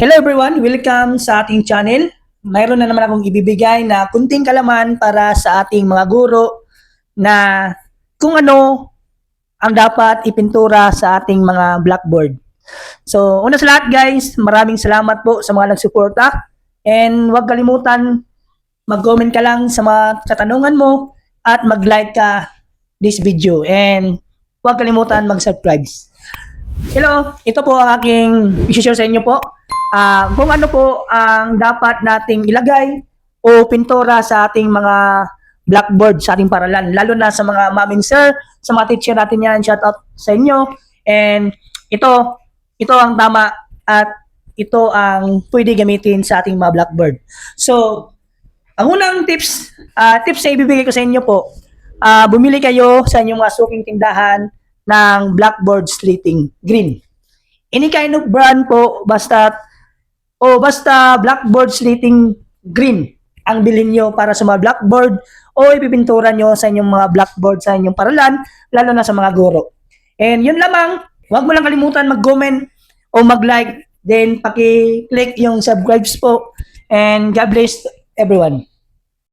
Hello everyone, welcome sa ating channel. Mayroon na naman akong ibibigay na kunting kalaman para sa ating mga guro na kung ano ang dapat ipintura sa ating mga blackboard. So, una sa lahat guys, maraming salamat po sa mga nagsuporta and huwag kalimutan mag-comment ka lang sa mga katanungan mo at mag-like ka this video and huwag kalimutan mag-subscribe. Hello, ito po ang aking i-share sa inyo po. Ah, kung ano po ang dapat nating ilagay o pintura sa ating mga blackboard sa ating paralan, lalo na sa mga maming sir, sa mga teacher natin yan, shout out sa inyo. And ito, ito ang tama at ito ang pwede gamitin sa ating mga blackboard. So, ang unang tips, ah, tips na ibibigay ko sa inyo po, ah, bumili kayo sa inyong mga suking tindahan ng blackboard slating green. Any kind of brand po, basta o basta blackboard slating green ang bilhin nyo para sa mga blackboard o ipipintura nyo sa inyong mga blackboard sa inyong paralan, lalo na sa mga guro. And yun lamang, huwag mo lang kalimutan mag-comment o mag-like, then paki-click yung subscribes po. And God bless everyone.